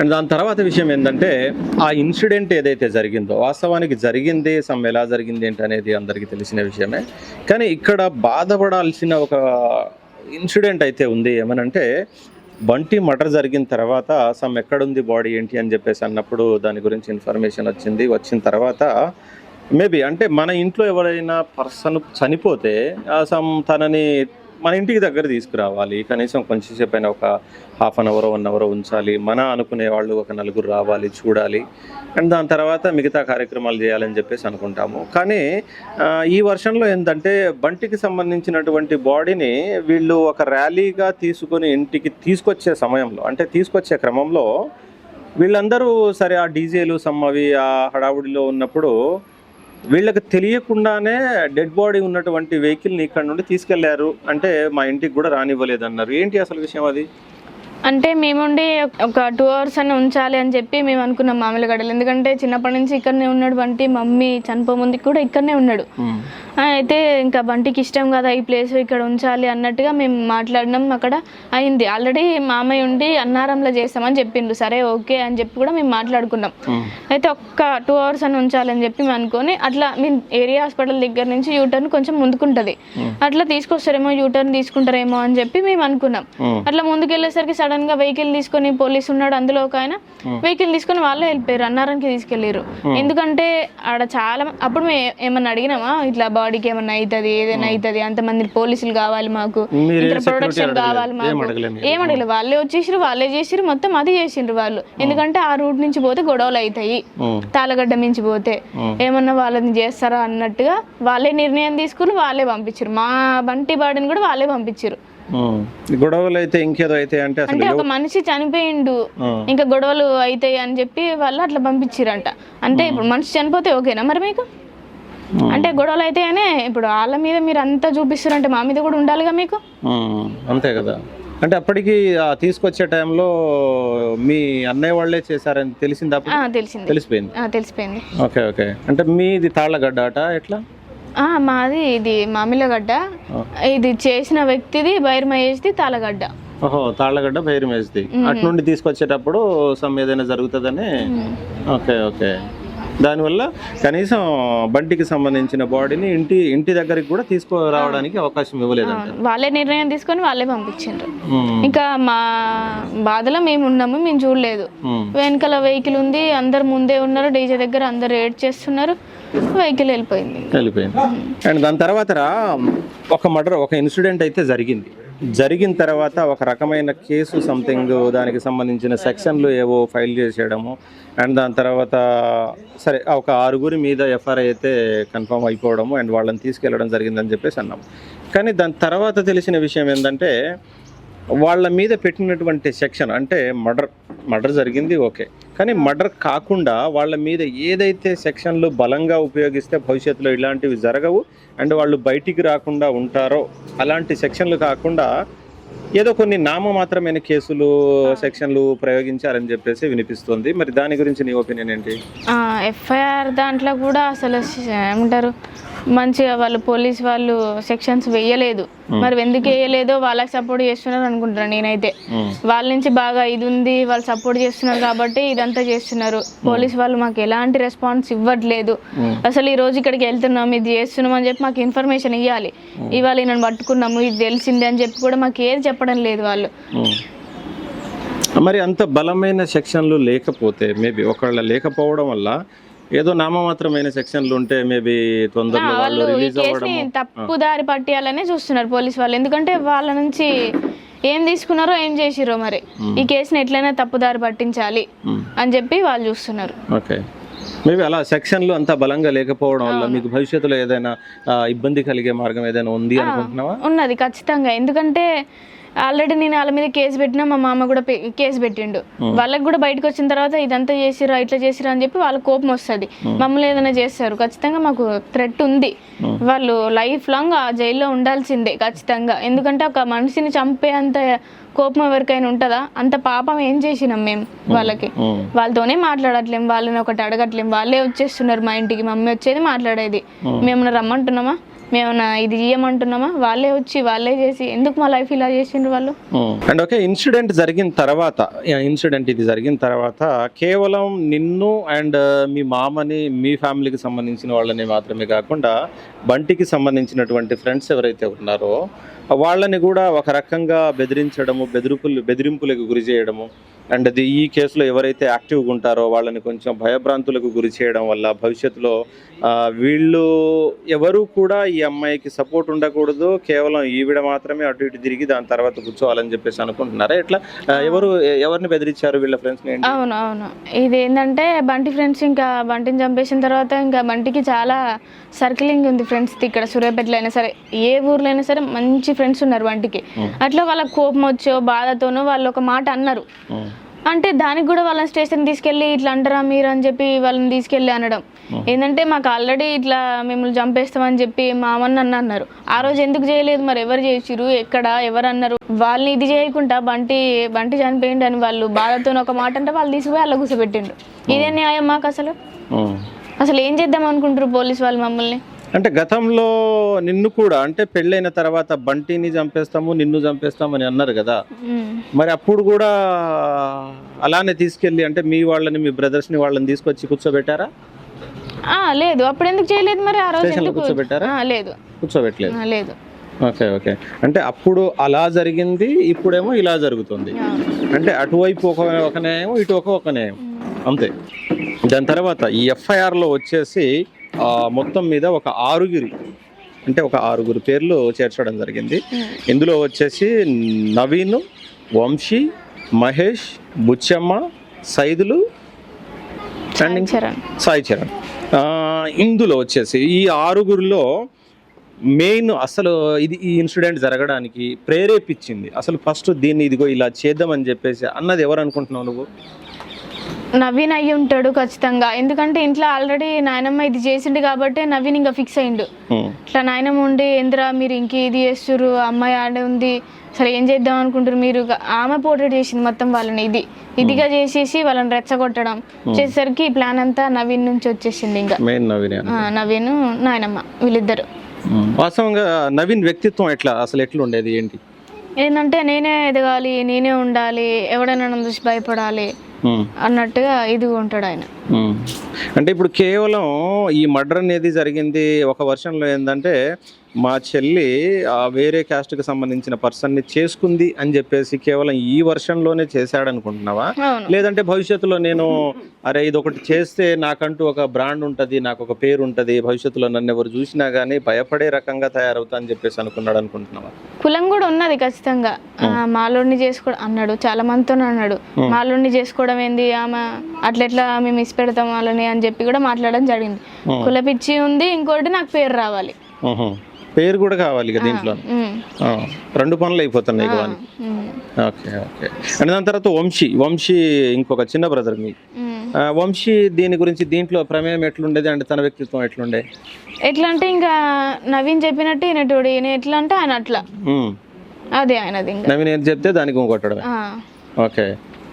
And దాని తర్వాత విషయం ఏంటంటే ఆ ఇన్సిడెంట్ ఏదైతే జరిగిందో వాస్తవానికి జరిగింది సమ్ ఎలా జరిగింది ఏంటి అనేది అందరికీ తెలిసిన విషయమే. కానీ ఇక్కడ బాధపడాల్సిన ఒక ఇన్సిడెంట్ అయితే ఉంది. ఏమనంటే బంటి మర్డర్ జరిగిన తర్వాత సమ్ ఎక్కడుంది బాడీ ఏంటి అని చెప్పేసి అన్నప్పుడు దాని గురించి ఇన్ఫర్మేషన్ వచ్చింది. వచ్చిన తర్వాత మేబీ అంటే మన ఇంట్లో ఎవరైనా పర్సన్ చనిపోతే సమ్ తనని మన ఇంటికి దగ్గర తీసుకురావాలి. కనీసం కొంచెంసేపు అయినా ఒక half an hour one hour ఉంచాలి. మన అనుకునే వాళ్ళు ఒక నలుగురు రావాలి చూడాలి. అండ్ దాని తర్వాత మిగతా కార్యక్రమాలు చేయాలని చెప్పేసి అనుకుంటాము. కానీ ఈ వర్షంలో ఏంటంటే బంటికి సంబంధించినటువంటి బాడీని వీళ్ళు ఒక ర్యాలీగా తీసుకొని ఇంటికి తీసుకొచ్చే సమయంలో అంటే తీసుకొచ్చే క్రమంలో వీళ్ళందరూ సరే ఆ డీజేలు సమ్మవి ఆ హడావుడిలో ఉన్నప్పుడు వీళ్ళకి తెలియకుండానే డెడ్ బాడీ ఉన్నటువంటి వెహికల్ని ఇక్కడ నుండి తీసుకెళ్ళారు. అంటే మా ఇంటికి కూడా రానివ్వలేదు అన్నారు ఏంటి అసలు విషయం అది? అంటే మేముండి ఒక టూ అవర్స్ అని ఉంచాలి అని చెప్పి మేము అనుకున్నాం మామిలగడ్డలు. ఎందుకంటే చిన్నప్పటి నుంచి ఇక్కడనే ఉన్నాడు బంటి మమ్మీ చనిపో ముందుకు కూడా ఇక్కడనే ఉన్నాడు. అయితే ఇంకా బంటికి ఇష్టం కదా ఈ ప్లేస్ ఇక్కడ ఉంచాలి అన్నట్టుగా మేము మాట్లాడినాం అక్కడ. అయింది. ఆల్రెడీ మామయ్య ఉండి అన్నారంలో చేస్తామని చెప్పిండు సరే ఓకే అని చెప్పి కూడా మేము మాట్లాడుకున్నాం. అయితే ఒక్క టూ అవర్స్ అని ఉంచాలని చెప్పి మేము అనుకొని అట్లా మీ ఏరియా హాస్పిటల్ దగ్గర నుంచి యూటర్న్ కొంచెం ముందుకుంటది. అట్లా తీసుకొస్తారేమో యూటర్న్ తీసుకుంటారేమో అని చెప్పి మేము అనుకున్నాం. అట్లా ముందుకెళ్ళేసరికి సడన్గా వెహికల్ తీసుకొని పోలీస్ ఉన్నాడు అందులో ఒక ఆయన. వెహికల్ తీసుకొని వాళ్ళే వెళ్ళిపోయారు. అన్నారానికి తీసుకెళ్ళారు ఎందుకంటే ఆడ చాలా అప్పుడు మేము ఏమన్నా అడిగినామా? ఇట్లా బాడీకి ఏమన్నా అవుతుంది ఏదైనా అవుతుంది అంతమంది పోలీసులు కావాలి మాకు ప్రొడక్షన్. కావాలి మాకు. అడగలేదు మీరు? ఏం అడగలేదు. వాళ్ళే వచ్చేసారు వాళ్ళే చేసిరు మొత్తం అది చేసిండ్రు వాళ్ళు. ఎందుకంటే ఆ రూట్ నుంచి పోతే గొడవలు అవుతాయి తాళగడ్డ మించి పోతే. ఏమన్నా వాళ్ళని చేస్తారా అన్నట్టుగా వాళ్ళే నిర్ణయం తీసుకుని వాళ్ళే పంపించారు మా బంటి బాడీని కూడా వాళ్ళే పంపించారు గొడవలు అయితే ఇంకేదో అయితే అంటే అంటే ఒక మనిషి చనిపోయిండు. ఇంకా గొడవలు అవుతాయి అని చెప్పి వాళ్ళు అట్లా పంపించారంట అంటే ఇప్పుడు మనిషి చనిపోతే ఓకేనా మరి మీకు? అంటే గొడవలు అయితే అనే ఇప్పుడు వాళ్ళ మీద మీరు అంతా చూపిస్తారంటే మా మీద కూడా ఉండాలిగా మీకు? అంతే కదా. అంటే అప్పటికి తీసుకొచ్చే టైంలో మీ అన్నయ్య వాళ్ళే చేశారని తెలిసింది తెలిసిపోయింది. తెలిసిపోయింది. Okay okay. అంటే మీది తాళ్ళగడ్డ అట ఎట్లా? మాది ఇది మామిలగడ్డ. ఇది చేసిన వ్యక్తిది బైర్ మహేష్ది తాళగడ్డ ఓహో తాళ్ళగడ్డ బైరు మేస్ది అటు నుండి తీసుకొచ్చేటప్పుడు సమ్ ఏదైనా జరుగుతుందని? Okay okay. దానివల్ల కనీసం బంటికి సంబంధించిన బాడీని ఇంటి ఇంటి దగ్గరికి కూడా తీసుకురావడానికి అవకాశం ఇవ్వలేదంట. వాళ్ళే నిర్ణయం తీసుకొని వాళ్ళే పంపించిండ్రు. ఉమ్, ఇంకా మా బాధలో మేము ఉన్నాము మేము చూడలేదు. వెనకాల వెహికల్ ఉంది అందరు ముందే ఉన్నారు డీజే దగ్గర అందరు ఏడ్ చేస్తున్నారు వెహికల్ వెళ్ళిపోయింది. వెళ్ళిపోయింది. అండ్ దాని తర్వాత ఒక మర్డర్ ఒక ఇన్సిడెంట్ అయితే జరిగింది. జరిగిన తర్వాత ఒక రకమైన కేసు సంథింగ్ దానికి సంబంధించిన సెక్షన్లు ఏవో ఫైల్ చేసేయడము. అండ్ దాని తర్వాత సరే ఒక ఆరుగురి మీద ఎఫ్ఐఆర్ అయితే కన్ఫర్మ్ అయిపోవడము అండ్ వాళ్ళని తీసుకెళ్ళడం జరిగిందని చెప్పేసి అన్నాం కానీ దాని తర్వాత తెలిసిన విషయం ఏంటంటే వాళ్ళ మీద పెట్టినటువంటి సెక్షన్ అంటే మర్డర్ మర్డర్ జరిగింది ఓకే. కానీ మర్డర్ కాకుండా వాళ్ళ మీద ఏదైతే సెక్షన్లు బలంగా ఉపయోగిస్తే భవిష్యత్తులో ఇలాంటివి జరగవు అండ్ వాళ్ళు బయటికి రాకుండా ఉంటారో అలాంటి సెక్షన్లు కాకుండా ఏదో కొన్ని నామమాత్రమైన కేసులు సెక్షన్లు ప్రయోగించారని చెప్పేసి వినిపిస్తుంది. మరి దాని గురించి నీ ఒపీనియన్ ఏంటి? ఎఫ్ఐఆర్ దాంట్లో కూడా అసలు ఏమంటారు? మంచిగా వాళ్ళు పోలీస్ వాళ్ళు సెక్షన్స్ వేయలేదు. మరి ఎందుకు వేయలేదో వాళ్ళకి సపోర్ట్ చేస్తున్నారు అనుకుంటున్నాను నేనైతే. వాళ్ళ నుంచి బాగా ఇది ఉంది వాళ్ళు సపోర్ట్ చేస్తున్నారు కాబట్టి ఇదంతా చేస్తున్నారు. పోలీస్ వాళ్ళు మాకు ఎలాంటి రెస్పాన్స్ ఇవ్వట్లేదు. అసలు ఈ రోజు ఇక్కడికి వెళ్తున్నాం ఇది చేస్తున్నాం అని చెప్పి మాకు ఇన్ఫర్మేషన్ ఇవ్వాలి ఇవాళ నేను పట్టుకున్నాము ఇది తెలిసింది అని చెప్పి కూడా మాకు ఏది చెప్పడం లేదు వాళ్ళు. మరి అంత బలమైన సెక్షన్లు లేకపోతే మేబీ ఒకవేళ లేకపోవడం వల్ల ఏదో నామమాత్రమైన సెక్షన్లు ఉంటే మేబీ తొందరలో వాళ్ళు రిలీజ్ అవ్వడం దారి పట్టియాలనే చూస్తున్నారు పోలీస్ వాళ్ళు. ఎందుకంటే వాళ్ళ నుంచి ఏం తీసుకున్నారో ఏం చేసిరో మరి. ఈ కేసుని ఎట్లయినా తప్పు దారి పట్టించాలి అని చెప్పి వాళ్ళు చూస్తున్నారు. ఓకే. మేబీ అలా సెక్షన్లు అంత బలంగా లేకపోవడం వల్ల మీకు భవిష్యత్తులో ఏదైనా ఇబ్బంది కలిగే మార్గం ఏదైనా ఉంది అనుకుంటున్నావా? ఉన్నది ఖచ్చితంగా. ఎందుకంటే ఆల్రెడీ నేను వాళ్ళ మీద కేసు పెట్టినా మా మామ కూడా కేసు పెట్టిండు. వాళ్ళకి కూడా బయటకు వచ్చిన తర్వాత ఇదంతా చేసిరా ఇట్లా చేసిరా అని చెప్పి వాళ్ళ కోపం వస్తుంది. మమ్మల్ని ఏదైనా చేస్తారు. ఖచ్చితంగా మాకు థ్రెట్ ఉంది. వాళ్ళు లైఫ్ లాంగ్ ఆ జైల్లో ఉండాల్సిందే ఖచ్చితంగా. ఎందుకంటే ఒక మనిషిని చంపే అంత కోపం ఎవరికైనా ఉంటుందా? అంత పాపం ఏం చేసినాం మేము వాళ్ళకి. వాళ్ళతోనే మాట్లాడట్లేం వాళ్ళని ఒకటి అడగట్లేం. వాళ్ళే వచ్చేస్తున్నారు మా ఇంటికి. మమ్మీ వచ్చేది మాట్లాడేది. మేము. రమ్మంటున్నామా? మేము ఇది చేయమంటున్నామా? వాళ్ళే వచ్చి వాళ్ళే చేసి ఎందుకు మా లైఫ్ ఇలా చేసిండ్రు వాళ్ళు? అండ్ ఓకే ఇన్సిడెంట్ జరిగిన తర్వాత ఇన్సిడెంట్ ఇది జరిగిన తర్వాత కేవలం నిన్ను అండ్ uh, మీ మామని మీ ఫ్యామిలీకి సంబంధించిన వాళ్ళని మాత్రమే కాకుండా బంటికి సంబంధించినటువంటి ఫ్రెండ్స్ ఎవరైతే ఉన్నారో వాళ్ళని కూడా ఒక రకంగా బెదిరించడము బెదిరింపులు బెదిరింపులకు గురి చేయడము అండ్ అది ఈ కేసులో ఎవరైతే యాక్టివ్గా ఉంటారో వాళ్ళని కొంచెం భయభ్రాంతులకు గురి చేయడం వల్ల భవిష్యత్తులో వీళ్ళు ఎవరు కూడా ఈ అమ్మాయికి సపోర్ట్ ఉండకూడదు. కేవలం ఈవిడ మాత్రమే అటు ఇటు తిరిగి దాని తర్వాత కూర్చోవాలని చెప్పేసి అనుకుంటున్నారా? ఎట్లా? ఆ, ఎవరు ఎవరిని బెదిరించారు వీళ్ళ ఫ్రెండ్స్ అవును అవును. ఇది ఏంటంటే బంటి ఫ్రెండ్స్ ఇంకా బంటిని చంపేసిన తర్వాత ఇంకా బంటికి చాలా సర్కిలింగ్ ఉంది ఫ్రెండ్స్ ఇక్కడ సూర్యాపేటలో అయినా సరే. ఏ ఊర్లో అయినా సరే మంచి ఫ్రెండ్స్ ఉన్నారు బంటికి. అట్లా వాళ్ళకి కోపం వచ్చో బాధతోనో వాళ్ళు ఒక మాట అన్నారు. అంటే దానికి కూడా వాళ్ళని స్టేషన్ తీసుకెళ్ళి ఇట్లా అంటారా మీరు అని చెప్పి వాళ్ళని తీసుకెళ్ళి అనడం. ఏంటంటే మాకు ఆల్రెడీ ఇట్లా మిమ్మల్ని చంపేస్తామని చెప్పి మా నన్ను అన్నారు. ఆ రోజు ఎందుకు చేయలేదు మరి? ఎవరు చేసిరు ఎక్కడ? ఎవరు అన్నారు? వాళ్ళని ఇది చేయకుండా బంటి బంటి చనిపోయిండు అని వాళ్ళు బాధతో ఒక మాట అంటే వాళ్ళు తీసుకుపోయి అలా కూర్చోబెట్టిండ్రు ఇదే న్యాయం మాకు అసలు. అసలు ఏం చేద్దాం అనుకుంటారు పోలీస్ వాళ్ళు మమ్మల్ని? అంటే గతంలో నిన్ను కూడా అంటే పెళ్ళైన తర్వాత బంటిని చంపేస్తాము నిన్ను చంపేస్తామని అన్నారు కదా. మరి అప్పుడు కూడా అలానే తీసుకెళ్ళి అంటే మీ వాళ్ళని మీ బ్రదర్స్ని వాళ్ళని తీసుకొచ్చి కూర్చోబెట్టారా? లేదు. అప్పుడు ఎందుకు చేయలేదు మరి? ఆ రోజు కూర్చోబెట్టారా? లేదు. కూర్చోబెట్టలేదు. లేదు. Okay okay. అంటే అప్పుడు అలా జరిగింది ఇప్పుడేమో ఇలా జరుగుతుంది. అంటే అటువైపు ఒక ఒక న్యాయం ఇటు ఒక ఒక న్యాయం అంతే. దాని తర్వాత ఈ ఎఫ్ఐఆర్లో వచ్చేసి మొత్తం మీద ఒక ఆరుగురి అంటే ఒక ఆరుగురు పేర్లు చేర్చడం జరిగింది. ఇందులో వచ్చేసి నవీన్ వంశీ మహేష్ బుచ్చమ్మ సైదులు సాయి చరణ్. ఇందులో వచ్చేసి ఈ ఆరుగురిలో మెయిన్ అసలు ఇది ఈ ఇన్సిడెంట్ జరగడానికి ప్రేరేపించింది. అసలు ఫస్ట్ దీన్ని ఇదిగో ఇలా చేద్దామని చెప్పేసి అన్నది ఎవరు అనుకుంటున్నావు నువ్వు? నవీన్ అయ్యి ఉంటాడు ఖచ్చితంగా. ఎందుకంటే ఇంట్లో ఆల్రెడీ నాయనమ్మ ఇది చేసిండు కాబట్టి నవీన్ ఇంకా ఫిక్స్ అయిండు హ్మ్. ఇట్లా నాయనమ్మ ఉండి ఏంద్రా మీరు ఇంక ఇది చేస్తుర్రు? అమ్మాయి ఆడే ఉంది. సరే ఏం చేద్దాం అనుకుంటారు మీరు? ఆమె పోర్ట్రేట్ చేసింది మొత్తం వాళ్ళని ఇది. ఇదిగా చేసేసి వాళ్ళని రెచ్చగొట్టడం చేసేసరికి ఈ ప్లాన్ అంతా నవీన్ నుంచి వచ్చేసింది ఇంకా. నవీన్ నాయనమ్మ వీళ్ళిద్దరు. వాస్తవంగా నవీన్ వ్యక్తిత్వం ఎట్లా? అసలు ఎట్లా ఉండేది? ఏంటి? ఏంటంటే నేనే ఎదగాలి నేనే ఉండాలి ఎవడైనా చూసి భయపడాలి. అన్నట్టుగా ఇది ఉంటాడు ఆయన మ్మ్. అంటే ఇప్పుడు కేవలం ఈ మర్డర్ అనేది జరిగింది ఒక వర్షంలో ఏంటంటే మా చెల్లి ఆ వేరే క్యాస్ట్కి సంబంధించిన పర్సన్ని చేసుకుంది అని చెప్పేసి కేవలం ఈ వర్షంలోనే చేశాడనుకుంటున్నావా? లేదంటే భవిష్యత్తులో నేను అరే ఇది ఒకటి చేస్తే నాకంటూ ఒక బ్రాండ్ ఉంటుంది నాకు ఒక పేరు ఉంటుంది భవిష్యత్తులో నన్ను ఎవరు చూసినా కానీ భయపడే రకంగా తయారవుతా అని చెప్పేసి అనుకున్నాడు అనుకుంటున్నావా కులం కూడా ఉన్నది ఖచ్చితంగా. ఆ, మాలోడిని చేసుకోవడం అన్నాడు చాలా మందితో అన్నాడు. మాలోడిని చేసుకోవడం ఏంది? ఆమె అట్లెట్లా మేము ఇసి పెడతాం వాళ్ళని అని చెప్పి కూడా మాట్లాడడం జరిగింది. కుల పిచ్చి ఉంది ఇంకోటి నాకు పేరు రావాలి. పేరు కూడా కావాలి ఇక దీంట్లో. రెండు పనులు అయిపోతున్నాయి ఇక ఓకే ఓకే. అండ్ దాని తర్వాత వంశీ వంశీ ఇంకొక చిన్న బ్రదర్ మీ. వంశీ దీని గురించి దీంట్లో ప్రమేయం ఎట్లుండేది అంటే తన వ్యక్తిత్వం ఎట్లుండే? ఎట్లా అంటే ఇంకా నవీన్ చెప్పినట్టు ఈయనటోడు ఈయన ఎట్లా అంటే ఆయన అట్లా. అదే ఆయనది ఇంకా. నవీన్ ఏది చెప్తే దానికి ఇంకొట్టడమే ఆ, ఓకే.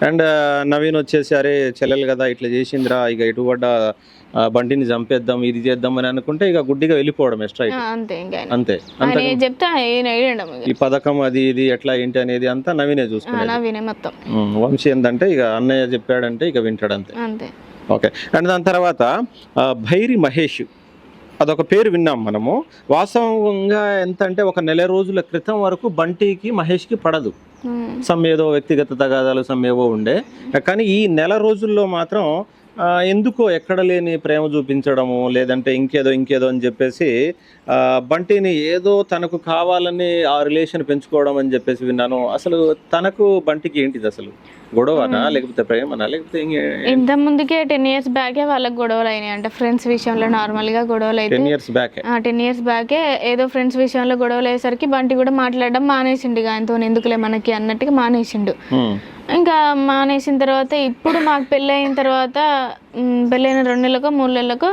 అండ్ నవీన్ వచ్చేసి అరే చెల్లెలు కదా ఇట్లా చేసిందిరా ఇక ఇటు పడ్డ ఆ, బండిని చంపేద్దాం ఇది చేద్దాం అని అనుకుంటే ఇక గుడ్డిగా వెళ్ళిపోవడం స్ట్రైట్ ఆ, అంతే అంతే. చెప్తే ఈ పథకం అది ఇది ఎట్లా ఏంటి అనేది అంతా నవీనే నవీనే మొత్తం. వంశీ ఏంటంటే ఇక అన్నయ్య చెప్పాడంటే ఇక వింటాడు అంతే. అంతే ఓకే. అండ్ దాని తర్వాత భైరి మహేష్ అదొక పేరు విన్నాం మనము. వాస్తవంగా ఎంత అంటే ఒక నెల రోజుల క్రితం వరకు బంటికి మహేష్కి పడదు. Hmm. సమ్ ఏదో వ్యక్తిగత తగాదాలు సమ్ ఏవో ఉండే. కానీ ఈ నెల రోజుల్లో మాత్రం ఎందుకో ఎక్కడ లేని ప్రేమ చూపించడము లేదంటే ఇంకేదో ఇంకేదో అని చెప్పేసి బంటిని ఏదో తనకు కావాలని ఆ రిలేషన్ పెంచుకోవడం అని చెప్పేసి విన్నాను. అసలు తనకు బంటికి ఏంటిది అసలు? గొడవనా లేకపోతే ప్రేమనా లేకపోతే ఇంత ముందుకే టెన్ ఇయర్స్ బ్యాకే వాళ్ళకి గొడవలు అయినాయి. అంటే ఫ్రెండ్స్ విషయంలో నార్మల్గా గొడవలు అయితే ten years back? Ten years బ్యాకే ఏదో ఫ్రెండ్స్ విషయంలో గొడవలు అయ్యేసరికి బంటి కూడా మాట్లాడడం మానేసిండు ఆయనతో ఎందుకులే మనకి అన్నట్టుగా మానేసిండు. ఇంకా మానేసిన తర్వాత ఇప్పుడు మాకు పెళ్ళైన తర్వాత పెళ్ళైన రెండు నెలలకో మూడు నెలలకో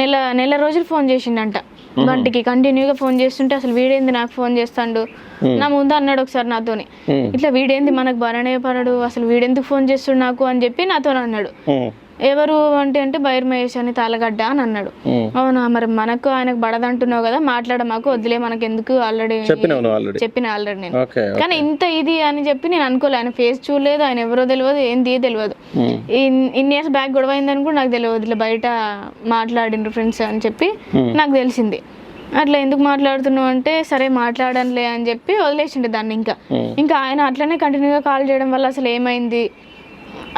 నెల నెల రోజులు ఫోన్ చేసిండంట. బంటికి కంటిన్యూగా ఫోన్ చేస్తుంటే అసలు వీడేంది నాకు ఫోన్ చేస్తాడు? నా ముందు అన్నాడు ఒకసారి నాతోని. ఇట్లా వీడేంది మనకు బాగానే పడడు అసలు వీడెందుకు ఫోన్ చేస్తుడు నాకు అని చెప్పి నాతో అన్నాడు. ఎవరు అంటే అంటే బైర్ మహేష్ అని తాళగడ్డ అని అన్నాడు. అవునా? మరి మనకు ఆయనకు పడదంటున్నావు కదా మాట్లాడ మాకు వదిలే మనకు ఎందుకు ఆల్రెడీ చెప్పిన ఆల్రెడీ నేను. కానీ ఇంత ఇది అని చెప్పి నేను అనుకోలే. ఆయన ఫేస్ చూడలేదు ఆయన ఎవరో తెలియదు ఏంది తెలియదు. ఇన్- ఇన్ని ఇయర్స్ బ్యాక్ గొడవ అయిందని కూడా నాకు తెలియదు ఇట్లా బయట మాట్లాడిండ్రు ఫ్రెండ్స్ అని చెప్పి నాకు తెలిసింది. అట్లా ఎందుకు మాట్లాడుతున్నావు అంటే సరే మాట్లాడనులే అని చెప్పి వదిలేసిండు దాన్ని ఇంకా. ఇంకా ఆయన అట్లనే కంటిన్యూగా కాల్ చేయడం వల్ల అసలు ఏమైంది?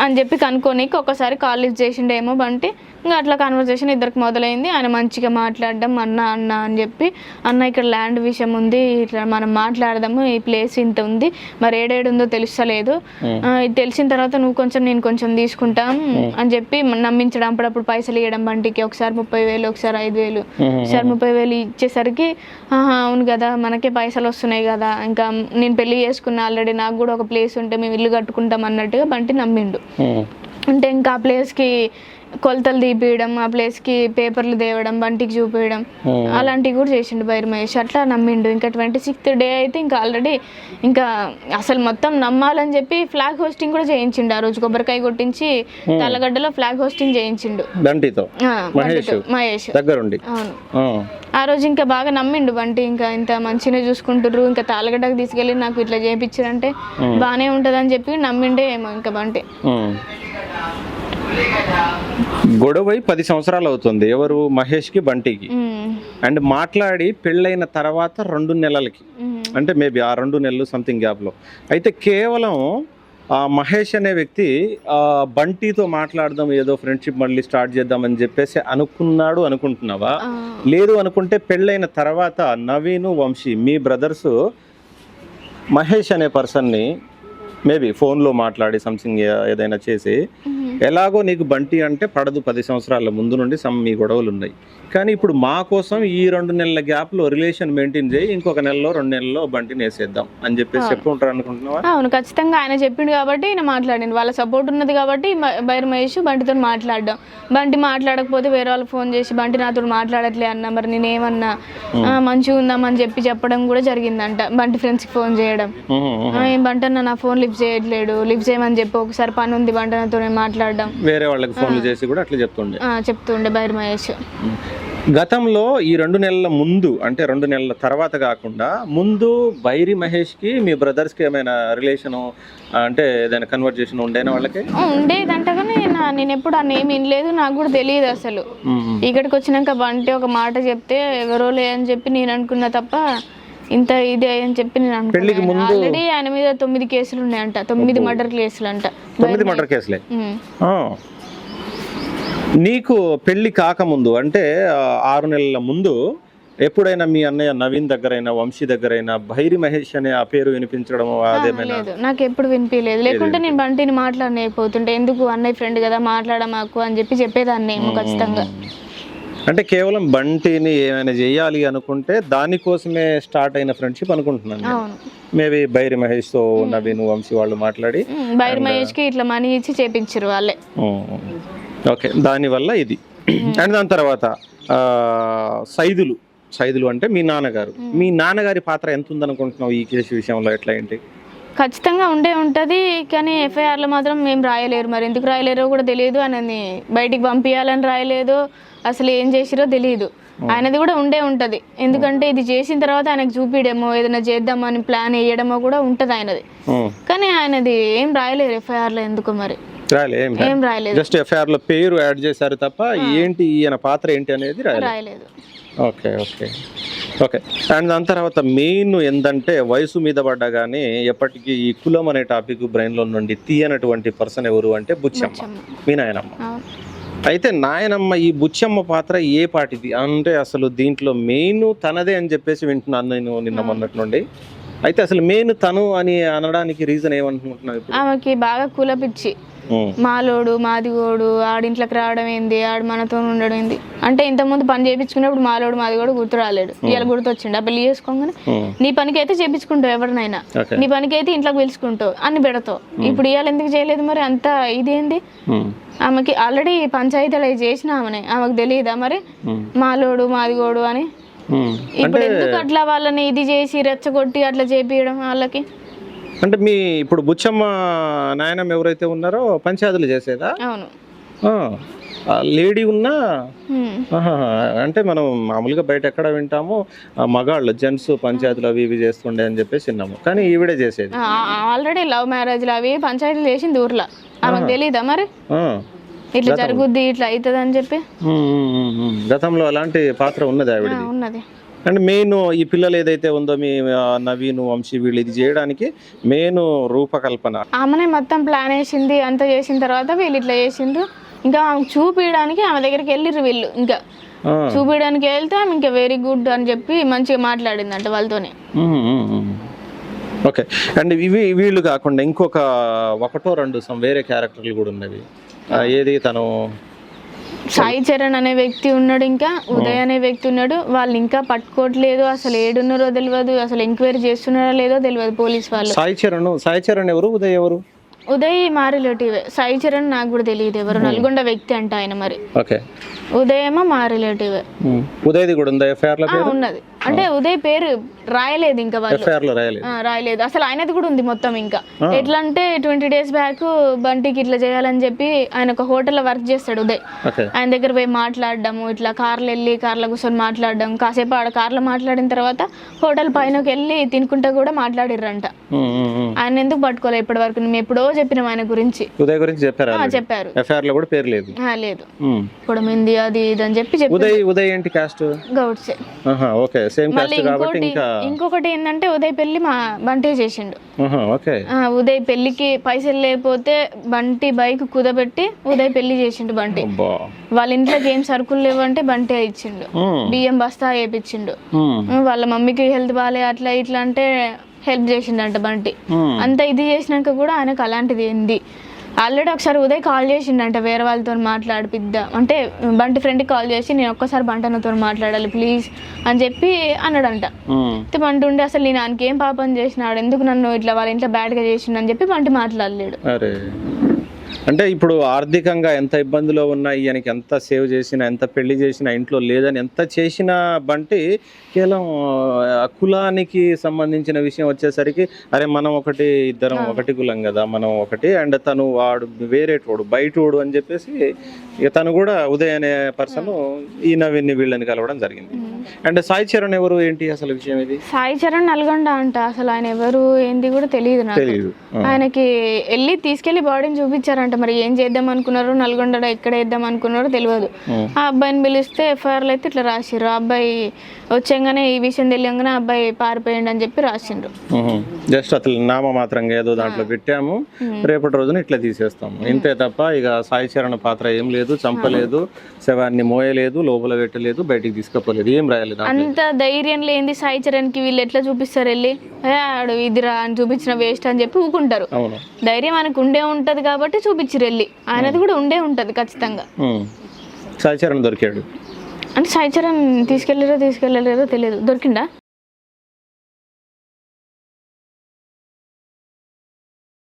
అని చెప్పి కనుక్కోనికి ఒక్కసారి కాల్ లిఫ్ట్ చేసిండేమో బంటి. ఇంకా అట్లా కాన్వర్జేషన్ ఇద్దరికి మొదలైంది. ఆయన మంచిగా మాట్లాడడం అన్న అన్న అని చెప్పి అన్న ఇక్కడ ల్యాండ్ విషయం ఉంది. ఇట్లా మనం మాట్లాడదాము. ఈ ప్లేస్ ఇంత ఉంది. మరి ఏడేడు ఉందో తెలుస్తలేదు తెలిసిన తర్వాత నువ్వు కొంచెం నేను కొంచెం తీసుకుంటాం అని చెప్పి నమ్మించడం. అప్పుడప్పుడు పైసలు ఇవ్వడం బంటికి. ఒకసారి ముప్పై వేలు ఒకసారి ఐదు వేలు. ఒకసారి ముప్పై వేలు ఇచ్చేసరికి ఆహా అవును కదా మనకే పైసలు వస్తున్నాయి కదా. ఇంకా నేను పెళ్ళి చేసుకున్నా ఆల్రెడీ నాకు కూడా ఒక ప్లేస్ ఉంటే మేము ఇల్లు కట్టుకుంటాం అన్నట్టుగా బంటి నమ్మిండు. అంటే ఇంకా ఆ ప్లేస్కి కొలతలు తీపియడం ఆ ప్లేస్కి పేపర్లు తేవడం బంటికి చూపించడం. అలాంటివి కూడా చేసిండు బైర్ మహేష్. అట్లా నమ్మిండు. ఇంకా ట్వంటీ సిక్స్త్ డే అయితే ఇంకా ఆల్రెడీ ఇంకా అసలు మొత్తం నమ్మాలని చెప్పి ఫ్లాగ్ హోస్టింగ్ కూడా చేయించిండు. ఆ రోజు కొబ్బరికాయ కొట్టించి తలగడ్డలో ఫ్లాగ్ హోస్టింగ్ చేయించిండు. బంటితో? ఆ, మహేష్. దగ్గరుండి? అవును. ఆ. రోజు ఇంకా బాగా నమ్మిండు బంటి. ఇంకా ఇంత మంచిగా చూసుకుంటుర్రు. ఇంకా తాళగడ్డకు తీసుకెళ్ళి నాకు ఇట్లా చేయించారంటే బాగానే ఉంటుందని చెప్పి నమ్మిండే ఏమో ఇంకా బంటి. గొడవై పది సంవత్సరాలు అవుతుంది. ఎవరు? మహేష్కి బంటికి. అండ్ మాట్లాడి పెళ్ళైన తర్వాత రెండు నెలలకి. అంటే మేబీ ఆ రెండు నెలలు సంథింగ్ గ్యాప్లో అయితే కేవలం ఆ మహేష్ అనే వ్యక్తి ఆ బంటితో మాట్లాడదాం ఏదో ఫ్రెండ్షిప్ మళ్ళీ స్టార్ట్ చేద్దామని చెప్పేసి అనుకున్నాడు అనుకుంటున్నావా? లేదు అనుకుంటే పెళ్ళైన తర్వాత నవీను వంశీ మీ బ్రదర్స్ మహేష్ అనే పర్సన్ని మేబీ ఫోన్లో మాట్లాడి సంథింగ్ ఏదైనా చేసి ఎలాగో నీకు బంటి అంటే పడదు పది సంవత్సరాల ముందు నుండి సమ్ మీ గొడవలు ఉన్నాయి. కానీ ఇప్పుడు మా కోసం ఈ రెండు నెలల గ్యాప్లో రిలేషన్ మెయింటైన్ చేయి ఇంకొక నెలలో రెండు నెలల్లో బంటిని వేసేద్దాం అని చెప్పేసి చెప్పుకుంటారు అనుకుంటున్నావా? అవును ఖచ్చితంగా ఆయన చెప్పిండు కాబట్టి ఈయన మాట్లాడిండు. వాళ్ళ సపోర్ట్ ఉన్నది కాబట్టి బైర్ మహేష్ బంటితో మాట్లాడడం. బంటి మాట్లాడకపోతే వేరే వాళ్ళు ఫోన్ చేసి బంటి నాతో మాట్లాడట్లే అన్న మరి నేనేమన్నా మంచిగా ఉందామని చెప్పి చెప్పడం కూడా జరిగిందంట బంటి ఫ్రెండ్స్కి ఫోన్ చేయడం. బంటన్న నా ఫోన్ లిఫ్ట్ చేయట్లేడు లిఫ్ట్ చేయమని చెప్పి ఒకసారి పని ఉంది బంటనతో మాట్లాడడం. వేరే వాళ్ళకి ఫోన్లు చేసి కూడా అట్లా చెప్తుండే. చెప్తుండే బైర్ మహేష్. గతంలో ఈ రెండు నెలల ముందు అంటే రెండు నెలల తర్వాత కాకుండా ముందు బైరి మహేష్కి మీ బ్రదర్స్కి ఏమైనా రిలేషను అంటే ఏదైనా కన్వర్జేషన్ ఉండేనా వాళ్ళకి? ఉండేదంట కానీ నేను ఎప్పుడు ఆ నేమ్ వినలేదు నాకు కూడా తెలియదు అసలు. ఇక్కడికి వచ్చినాక బంటి ఒక మాట చెప్తే ఎవరో లే అని చెప్పి నేను అనుకున్నా తప్ప ఇంత ఇది అని చెప్పి నేను అనుకున్నాను. ముందు- ఆల్రెడీ ఆయన మీద తొమ్మిది కేసులు ఉన్నాయంట. తొమ్మిది మర్డర్ కేసులు అంట తొమ్మిది మర్డర్ కేసులే. నీకు పెళ్ళి కాకముందు అంటే ఆరు నెలల ముందు ఎప్పుడైనా మీ అన్నయ్య నవీన్ దగ్గరైనా వంశీ దగ్గరైనా భైరి మహేష్ అనే ఆ పేరు వినిపించడం అదేమైనా? నాకు ఎప్పుడు వినిపించలేదు లేకుంటే నేను బంటిని మాట్లాడలేకపోతుంటే ఎందుకు అన్నయ్య ఫ్రెండ్ కదా మాట్లాడ మాకు అని చెప్పి చెప్పేదాన్ని ఏమో ఖచ్చితంగా. అంటే కేవలం బంటిని ఏమైనా చేయాలి అనుకుంటే దానికోసమే స్టార్ట్ అయిన ఫ్రెండ్షిప్ అనుకుంటున్నాను మేబీ బైరి మహేష్తో నవీన్ వంశీ వాళ్ళు మాట్లాడి బైర్ మహేష్కి ఇట్లా మనీ ఇచ్చి చేపించారు వాళ్ళే. ఓకే. దానివల్ల ఇది. అండ్ దాని తర్వాత సైదులు. సైదులు అంటే మీ నాన్నగారు. మీ నాన్నగారి పాత్ర ఎంత ఉందనుకుంటున్నావు ఈ కేసు విషయంలో ఎట్లా ఏంటి? ఖచ్చితంగా ఉండే ఉంటుంది కానీ ఎఫ్ఐఆర్లో మాత్రం మేము రాయలేరు మరి. ఎందుకు రాయలేరో కూడా తెలియదు ఆయనని బయటికి పంపించాలని రాయలేదు. అసలు ఏం చేసిరో తెలియదు. ఆయనది కూడా ఉండే ఉంటుంది. ఎందుకంటే ఇది చేసిన తర్వాత ఆయనకు చూపిడేమో ఏదైనా చేద్దామని ప్లాన్ వేయడమో కూడా ఉంటుంది ఆయనది. కానీ ఆయనది ఏం రాయలేరు ఎఫ్ఐఆర్లో ఎందుకు మరి? ఏం రాయలేదు. జస్ట్ ఎఫ్ఐఆర్లో పేరు యాడ్ చేశారు తప్ప ఏంటి ఈయన పాత్ర ఏంటి అనేది రాయలేదు. Okay okay. ఓకే. అండ్ దాని తర్వాత మెయిన్ ఏంటంటే వయసు మీద పడ్డా కానీ ఎప్పటికీ ఈ కులం అనే టాపిక్ బ్రెయిన్లో నుండి తీయనటువంటి పర్సన్ ఎవరు అంటే బుచ్చమ్మ మీ నాయనమ్మ. అయితే నాయనమ్మ ఈ బుచ్చమ్మ పాత్ర ఏ పాటిది? అంటే అసలు దీంట్లో మెయిన్ తనదే అని చెప్పేసి వింటున్నాను నేను నిన్న మొన్నటి నుండి. అయితే అసలు మెయిన్ తను అని అనడానికి రీజన్ ఏమనుకుంటున్నావు ఆమెకి బాగా కులపిచ్చి మాలోడు మాదిగోడు ఆడింట్లోకి రావడం ఏంది ఆడు మనతో ఉండడం ఏంది. అంటే ఇంతకుముందు పని చేయించుకున్నప్పుడు మాలోడు మాదిగోడు గుర్తు రాలేడు ఇవాళ గుర్తొచ్చిండు ఆ పెళ్ళి చేసుకోగానే నీ పనికి అయితే చేపించుకుంటావు ఎవరినైనా నీ పనికి అయితే ఇంట్లోకి పిలుచుకుంటావు అన్ని పెడతావు. ఇప్పుడు ఇవాళ ఎందుకు చేయలేదు మరి? అంత ఇదేంది? ఆమెకి ఆల్రెడీ పంచాయతీలు అవి చేసిన ఆమెనే. ఆమెకు తెలియదా మరి? మాలోడు మాదిగోడు అని. ఇప్పుడు ఎందుకు అట్లా వాళ్ళని ఇది చేసి రెచ్చగొట్టి అట్లా చేపియడం వాళ్ళకి? అంటే మీ ఇప్పుడు బుచ్చమ్మ నాయనమ్మ ఎవరైతే ఉన్నారో పంచాయతీలు చేసేదా? అవును. లేడీ ఉన్నా. ఆహా, అంటే మనం మామూలుగా బయట ఎక్కడ వింటాము మగాళ్ళు జెంట్స్ పంచాయతీలు అవి ఇవి చేస్తుండే అని చెప్పేసి విన్నాము. కానీ ఈవిడే చేసేది. ఆల్రెడీ లవ్ మ్యారేజ్లు అవి పంచాయతీలు చేసింది ఊర్లో. ఆమెకు తెలీదా మరి? ఆ, ఇట్లా జరుగుద్ది ఇట్లా అవుతుంది అని చెప్పి. గతంలో అలాంటి పాత్ర ఉన్నది ఆ, ఆవిడది? ఉన్నది. అండ్ మెయిన్ ఈ పిల్లలు ఏదైతే ఉందో మీ నవీన్ వంశీ వీళ్ళు ఇది చేయడానికి మెయిన్ రూపకల్పన. ఆమెనే మొత్తం ప్లాన్ వేసింది అంతా చేసిన తర్వాత వీళ్ళు ఇట్లా చేసిండ్రు. ఇంకా ఆమెకు చూపించడానికి ఆమె దగ్గరికి వెళ్ళిర్రు వీళ్ళు ఇంకా. చూపించడానికి వెళ్తే ఆమె ఇంకా వెరీ గుడ్ అని చెప్పి మంచిగా మాట్లాడిందంట వాళ్ళతోనే. ఉమ్, ఉమ్, ఉమ్. ఓకే అండ్ ఇవి వీళ్ళు కాకుండా ఇంకొక ఒకటో రెండు వేరే క్యారెక్టర్లు కూడా ఉన్నవి. ఏది తను? సాయి చరణ్ అనే వ్యక్తి ఉన్నాడు ఇంకా ఉదయ్ అనే వ్యక్తి ఉన్నాడు. వాళ్ళు ఇంకా పట్టుకోవట్లేదు అసలు ఏడున్నారో తెలియదు అసలు ఎంక్వైరీ చేస్తున్నారో లేదో తెలియదు పోలీస్ వాళ్ళు. సాయి చరణ్ సాయి చరణ్ ఎవరు ఉదయ్ ఎవరు? ఉదయ్ మా రిలేటివ్ సాయి చరణ్ నాకు కూడా తెలియదు ఎవరు. నల్గొండ వ్యక్తి అంట ఆయన మరి. ఓకే. ఉదయ్ ఏమో మా రిలేటివ్ ఉదయ్ది కూడా ఉందా? ఎఫ్ఐఆర్లో ఉన్నది. అంటే ఉదయ్ పేరు రాయలేదు ఇంకా వాళ్ళు. ఎఫ్ఐఆర్లో రాయలేదు. ఆ, రాయలేదు. అసలు ఆయనది కూడా ఉంది మొత్తం ఇంకా. ఎట్లా అంటే ట్వంటీ డేస్ బ్యాక్ బంటికి ఇట్లా చేయాలని చెప్పి ఆయన ఒక హోటల్లో వర్క్ చేస్తాడు ఉదయ్. ఆయన దగ్గర పోయి మాట్లాడడము ఇట్లా కార్లో వెళ్ళి కార్లో కూర్చొని మాట్లాడడం కాసేపు ఆడ కార్లో మాట్లాడిన తర్వాత హోటల్ పైనకి వెళ్ళి తినుకుంటా కూడా మాట్లాడిర్రంట. ఆయన ఎందుకు పట్టుకోలే ఇప్పటి వరకు మేము ఎప్పుడో చెప్పినాం ఆయన గురించి. ఉదయ్ గురించి చెప్పారా ఆ, చెప్పారు. ఎఫ్ఐఆర్లో కూడా పేరు లేదు. ఆ, లేదు. ఉమ్. పొడమింది అది ఇది అని చెప్పి చెప్పి ఉదయ్ ఉదయ్ ఏంటి కాస్ట్ గౌడ్సే. ఓకే సేమ్ మళ్ళీ కాస్ట్ కాబట్టి ఇంకోటి ఇంకా ఇంకొకటి ఏంటంటే ఉదయ్ పెళ్ళి మా బంటే చేసిండు. ఓకే. ఉదయ్ పెళ్ళికి పైసలు లేకపోతే బంటి బైక్ కుదబెట్టి ఉదయ్ పెళ్ళి చేసిండు బంటి. వాళ్ళ ఇంట్లోకి ఏం సరుకులు లేవంటే బంటే ఇచ్చిండు. బియ్యం బస్తా వేయించిండు ఉమ్, వాళ్ళ మమ్మీకి హెల్త్ బాగాలే అట్లా ఇట్లా అంటే హెల్ప్ చేసిండంట బంటి. అంత ఇది చేసినాక కూడా ఆయనకు అలాంటిది ఏంది? ఆల్రెడీ ఒకసారి ఉదయ్ కాల్ చేసిండంట వేరే వాళ్ళతో మాట్లాడిపిద్దాం. అంటే బంటి ఫ్రెండ్కి కాల్ చేసి నేను ఒక్కసారి బంటనతో మాట్లాడాలి ప్లీజ్ అని చెప్పి అన్నాడంట. అయితే బంటి ఉండి అసలు నేను ఆయనకి ఏం పాపం చేసినాడు? ఎందుకు నన్ను ఇట్లా వాళ్ళ ఇంట్లో బ్యాడ్గా చేసిండు అని చెప్పి బంటి మాట్లాడలేడు. అంటే ఇప్పుడు ఆర్థికంగా ఎంత ఇబ్బందిలో ఉన్నా ఈయనకి ఎంత సేవ్ చేసినా ఎంత పెళ్ళి చేసినా ఇంట్లో లేదని ఎంత చేసినా బంటి కేవలం కులానికి సంబంధించిన విషయం వచ్చేసరికి అరే మనం ఒకటి ఇద్దరం ఒకటి కులం కదా మనం ఒకటి అండ్ తను వాడు వేరేటోడు బయటోడు అని చెప్పేసి తను కూడా ఉదయ్ అనే పర్సన్ ఈ నవీన్ని వీళ్ళని కలవడం జరిగింది. అండ్ సాయి చరణ్ ఎవరు ఏంటి అసలు విషయం ఇది? సాయి చరణ్ నల్గొండ అంట. అసలు ఆయన ఎవరు ఏంది కూడా తెలియదు నాకు. తెలియదు. ఆయనకి వెళ్ళి తీసుకెళ్ళి బాడీని చూపించారంట. మరి ఏం చేద్దాం అనుకున్నారు? నల్గొండ ఎక్కడ వేద్దాం అనుకున్నారో తెలియదు. ఆ. అబ్బాయిని పిలిస్తే ఎఫ్ఐఆర్లు అయితే ఇట్లా రాసిర్రు. ఆ అబ్బాయి వచ్చాగానే ఈ విషయం తెలియంగానే ఆ అబ్బాయి పారిపోయిండు అని చెప్పి రాసిండ్రు. జస్ట్ అసలు నామ మాత్రంగా ఏదో దాంట్లో పెట్టాము. రేపటి రోజున ఇట్లా తీసేస్తాము. ఇంతే తప్ప ఇక సాయి చరణ్ పాత్ర ఏం లేదు చంపలేదు శవాన్ని మోయలేదు లోపల పెట్టలేదు బయటికి తీసుకపోలేదు. ఏం రాయలేదు. అంత ధైర్యం లేనిది సాయి చరణ్కి వీళ్ళు ఎట్లా చూపిస్తారు వెళ్ళి? "ఏ, ఆడు ఇదిరా అని చూపించిన వేస్ట్ అని చెప్పి ఊకుంటారు. ధైర్యం ఆయనకు ఉండే ఉంటది కాబట్టి చూపించిరు వెళ్ళి. ఆయనది కూడా ఉండే ఉంటది ఖచ్చితంగా. సాయి చరణ్ దొరికాడు. అంటే సాయి చరణ్ తీసుకెళ్ళారో తీసుకెళ్ళలేదో తెలియదు. దొరికిందా